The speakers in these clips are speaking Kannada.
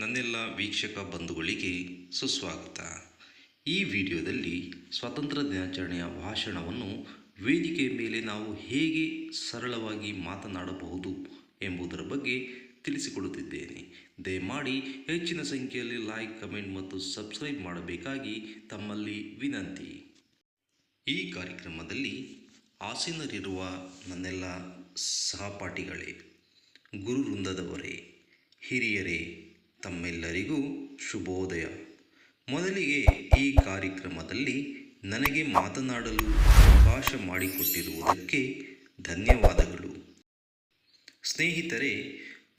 ನನ್ನೆಲ್ಲ ವೀಕ್ಷಕ ಬಂಧುಗಳಿಗೆ ಸುಸ್ವಾಗತ. ಈ ವಿಡಿಯೋದಲ್ಲಿ ಸ್ವಾತಂತ್ರ್ಯ ದಿನಾಚರಣೆಯ ಭಾಷಣವನ್ನು ವೇದಿಕೆ ಮೇಲೆ ನಾವು ಹೇಗೆ ಸರಳವಾಗಿ ಮಾತನಾಡಬಹುದು ಎಂಬುದರ ಬಗ್ಗೆ ತಿಳಿಸಿಕೊಡುತ್ತಿದ್ದೇನೆ. ದಯಮಾಡಿ ಹೆಚ್ಚಿನ ಸಂಖ್ಯೆಯಲ್ಲಿ ಲೈಕ್ ಕಮೆಂಟ್ ಮತ್ತು ಸಬ್ಸ್ಕ್ರೈಬ್ ಮಾಡಬೇಕಾಗಿ ತಮ್ಮಲ್ಲಿ ವಿನಂತಿ. ಈ ಕಾರ್ಯಕ್ರಮದಲ್ಲಿ ಆಸೀನರಿರುವ ನನ್ನೆಲ್ಲ ಸಹಪಾಠಿಗಳೇ ಗುರು ವೃಂದದವರೇ ಹಿರಿಯರೇ ತಮ್ಮೆಲ್ಲರಿಗೂ ಶುಭೋದಯ. ಮೊದಲಿಗೆ ಈ ಕಾರ್ಯಕ್ರಮದಲ್ಲಿ ನನಗೆ ಮಾತನಾಡಲು ಅವಕಾಶ ಮಾಡಿಕೊಟ್ಟಿರುವುದಕ್ಕೆ ಧನ್ಯವಾದಗಳು. ಸ್ನೇಹಿತರೆ,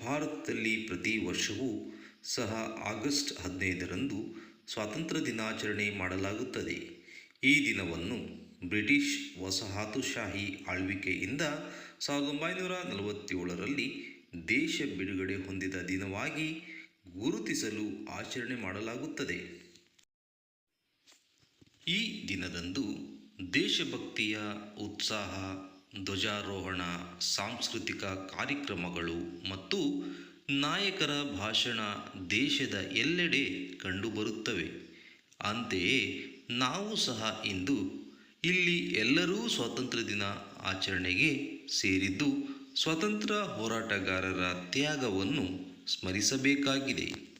ಭಾರತದಲ್ಲಿ ಪ್ರತಿ ವರ್ಷವೂ ಸಹ ಆಗಸ್ಟ್ ಹದಿನೈದರಂದು ಸ್ವಾತಂತ್ರ್ಯ ದಿನಾಚರಣೆ ಮಾಡಲಾಗುತ್ತದೆ. ಈ ದಿನವನ್ನು ಬ್ರಿಟಿಷ್ ವಸಾಹತುಶಾಹಿ ಆಳ್ವಿಕೆಯಿಂದ ಸಾವಿರದ ಒಂಬೈನೂರ ನಲವತ್ತೇಳರಲ್ಲಿ ದೇಶ ಬಿಡುಗಡೆ ಹೊಂದಿದ ದಿನವಾಗಿ ಗುರುತಿಸಲು ಆಚರಣೆ ಮಾಡಲಾಗುತ್ತದೆ. ಈ ದಿನದಂದು ದೇಶಭಕ್ತಿಯ ಉತ್ಸಾಹ, ಧ್ವಜಾರೋಹಣ, ಸಾಂಸ್ಕೃತಿಕ ಕಾರ್ಯಕ್ರಮಗಳು ಮತ್ತು ನಾಯಕರ ಭಾಷಣ ದೇಶದ ಎಲ್ಲೆಡೆ ಕಂಡುಬರುತ್ತವೆ. ಅಂತೆಯೇ ನಾವು ಸಹ ಇಂದು ಇಲ್ಲಿ ಎಲ್ಲರೂ ಸ್ವಾತಂತ್ರ್ಯ ದಿನ ಆಚರಣೆಗೆ ಸೇರಿದ್ದು ಸ್ವತಂತ್ರ ಹೋರಾಟಗಾರರ ತ್ಯಾಗವನ್ನು ಸ್ಮರಿಸಬೇಕಾಗಿದೆ.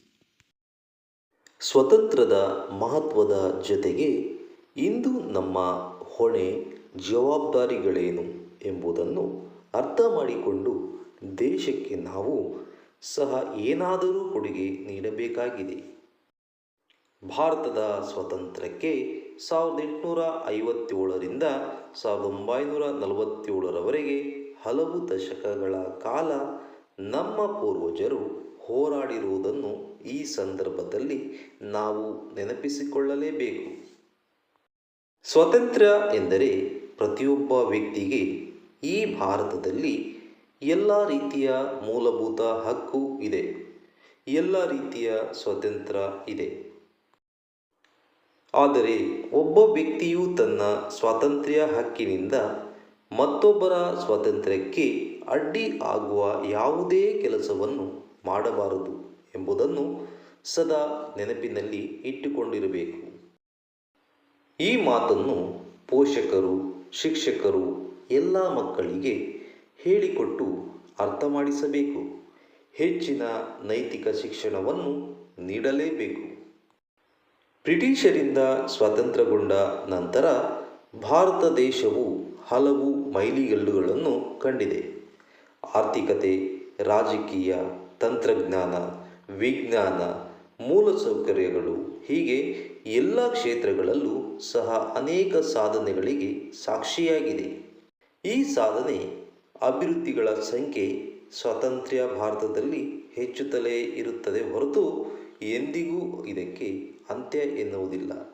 ಸ್ವತಂತ್ರದ ಮಹತ್ವದ ಜೊತೆಗೆ ಇಂದು ನಮ್ಮ ಹೊಣೆ ಜವಾಬ್ದಾರಿಗಳೇನು ಎಂಬುದನ್ನು ಅರ್ಥ ಮಾಡಿಕೊಂಡು ದೇಶಕ್ಕೆ ನಾವು ಸಹ ಏನಾದರೂ ಕೊಡುಗೆ ನೀಡಬೇಕಾಗಿದೆ. ಭಾರತದ ಸ್ವತಂತ್ರಕ್ಕೆ ಸಾವಿರದ ಎಂಟುನೂರ ಐವತ್ತೇಳರಿಂದ ಸಾವಿರದ ಒಂಬೈನೂರ ನಲವತ್ತೇಳರವರೆಗೆ ಹಲವು ದಶಕಗಳ ಕಾಲ ನಮ್ಮ ಪೂರ್ವಜರು ಹೋರಾಡಿರುವುದನ್ನು ಈ ಸಂದರ್ಭದಲ್ಲಿ ನಾವು ನೆನಪಿಸಿಕೊಳ್ಳಲೇಬೇಕು. ಸ್ವಾತಂತ್ರ್ಯ ಎಂದರೆ ಪ್ರತಿಯೊಬ್ಬ ವ್ಯಕ್ತಿಗೆ ಈ ಭಾರತದಲ್ಲಿ ಎಲ್ಲ ರೀತಿಯ ಮೂಲಭೂತ ಹಕ್ಕು ಇದೆ. ಎಲ್ಲ ರೀತಿಯ ಸ್ವಾತಂತ್ರ್ಯ ಇದೆ. ಆದರೆ ಒಬ್ಬ ವ್ಯಕ್ತಿಯು ತನ್ನ ಸ್ವಾತಂತ್ರ್ಯ ಹಕ್ಕಿನಿಂದ ಮತ್ತೊಬ್ಬರ ಸ್ವಾತಂತ್ರ್ಯಕ್ಕೆ ಅಡ್ಡಿ ಆಗುವ ಯಾವುದೇ ಕೆಲಸವನ್ನು ಮಾಡಬಾರದು ಎಂಬುದನ್ನು ಸದಾ ನೆನಪಿನಲ್ಲಿ ಇಟ್ಟುಕೊಂಡಿರಬೇಕು. ಈ ಮಾತನ್ನು ಪೋಷಕರು, ಶಿಕ್ಷಕರು, ಎಲ್ಲ ಮಕ್ಕಳಿಗೆ ಹೇಳಿಕೊಟ್ಟು ಅರ್ಥ ಮಾಡಿಸಬೇಕು ಹೆಚ್ಚಿನ ನೈತಿಕ ಶಿಕ್ಷಣವನ್ನು ನೀಡಲೇಬೇಕು. ಬ್ರಿಟಿಷರಿಂದ ಸ್ವಾತಂತ್ರ್ಯಗೊಂಡ ನಂತರ ಭಾರತ ದೇಶವು ಹಲವು ಮೈಲಿಗಲ್ಲುಗಳನ್ನು ಕಂಡಿದೆ. ಆರ್ಥಿಕತೆ, ರಾಜಕೀಯ, ತಂತ್ರಜ್ಞಾನ, ವಿಜ್ಞಾನ ಮೂಲಸೌಕರ್ಯಗಳು ಹೀಗೆ ಎಲ್ಲ ಕ್ಷೇತ್ರಗಳಲ್ಲೂ ಸಹ ಅನೇಕ ಸಾಧನೆಗಳಿಗೆ ಸಾಕ್ಷಿಯಾಗಿದೆ. ಈ ಸಾಧನೆ ಅಭಿವೃದ್ಧಿಗಳ ಸಂಖ್ಯೆ ಸ್ವಾತಂತ್ರ್ಯ ಭಾರತದಲ್ಲಿ ಹೆಚ್ಚುತ್ತಲೇ ಇರುತ್ತದೆ ಹೊರತು ಎಂದಿಗೂ ಇದಕ್ಕೆ ಅಂತ್ಯ ಎನ್ನುವುದಿಲ್ಲ.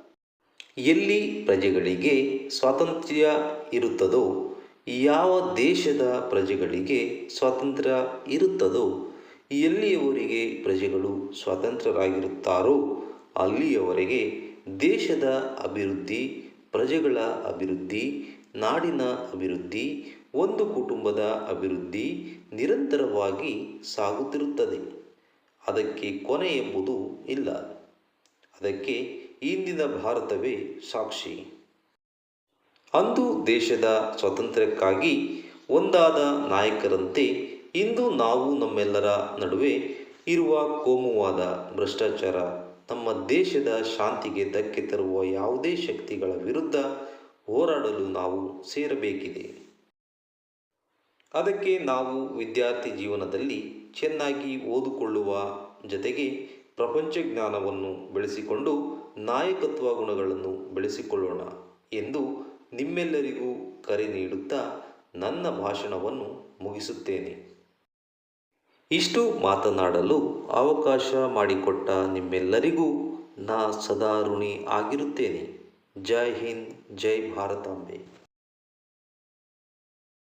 ಎಲ್ಲಿ ಪ್ರಜೆಗಳಿಗೆ ಸ್ವಾತಂತ್ರ್ಯ ಇರುತ್ತದೋ, ಯಾವ ದೇಶದ ಪ್ರಜೆಗಳಿಗೆ ಸ್ವಾತಂತ್ರ್ಯ ಇರುತ್ತದೋ, ಎಲ್ಲಿಯವರಿಗೆ ಪ್ರಜೆಗಳು ಸ್ವತಂತ್ರರಾಗಿರುತ್ತಾರೋ ಅಲ್ಲಿಯವರೆಗೆ ದೇಶದ ಅಭಿವೃದ್ಧಿ, ಪ್ರಜೆಗಳ ಅಭಿವೃದ್ಧಿ, ನಾಡಿನ ಅಭಿವೃದ್ಧಿ, ಒಂದು ಕುಟುಂಬದ ಅಭಿವೃದ್ಧಿ ನಿರಂತರವಾಗಿ ಸಾಗುತ್ತಿರುತ್ತದೆ. ಅದಕ್ಕೆ ಕೊನೆ ಎಂಬುದು ಇಲ್ಲ. ಅದಕ್ಕೆ ಇಂದಿನ ಭಾರತವೇ ಸಾಕ್ಷಿ. ಅಂದು ದೇಶದ ಸ್ವಾತಂತ್ರ್ಯಕ್ಕಾಗಿ ಒಂದಾದ ನಾಯಕರಂತೆ ಇಂದು ನಾವು ನಮ್ಮೆಲ್ಲರ ನಡುವೆ ಇರುವ ಕೋಮುವಾದ ಭ್ರಷ್ಟಾಚಾರ, ನಮ್ಮ ದೇಶದ ಶಾಂತಿಗೆ ಧಕ್ಕೆ ತರುವ ಯಾವುದೇ ಶಕ್ತಿಗಳ ವಿರುದ್ಧ ಹೋರಾಡಲು ನಾವು ಸೇರಬೇಕಿದೆ. ಅದಕ್ಕೆ ನಾವು ವಿದ್ಯಾರ್ಥಿ ಜೀವನದಲ್ಲಿ ಚೆನ್ನಾಗಿ ಓದಿಕೊಳ್ಳುವ ಜೊತೆಗೆ ಪ್ರಪಂಚ ಜ್ಞಾನವನ್ನು ಬೆಳೆಸಿಕೊಂಡು ನಾಯಕತ್ವ ಗುಣಗಳನ್ನು ಬೆಳೆಸಿಕೊಳ್ಳೋಣ ಎಂದು ನಿಮ್ಮೆಲ್ಲರಿಗೂ ಕರೆ ನೀಡುತ್ತಾ ನನ್ನ ಭಾಷಣವನ್ನು ಮುಗಿಸುತ್ತೇನೆ. ಇಷ್ಟು ಮಾತನಾಡಲು ಅವಕಾಶ ಮಾಡಿಕೊಟ್ಟ ನಿಮ್ಮೆಲ್ಲರಿಗೂ ನಾ ಸದಾ ಋಣಿ ಆಗಿರುತ್ತೇನೆ. ಜೈ ಹಿಂದ್, ಜೈ ಭಾರತಾಂಬೆ.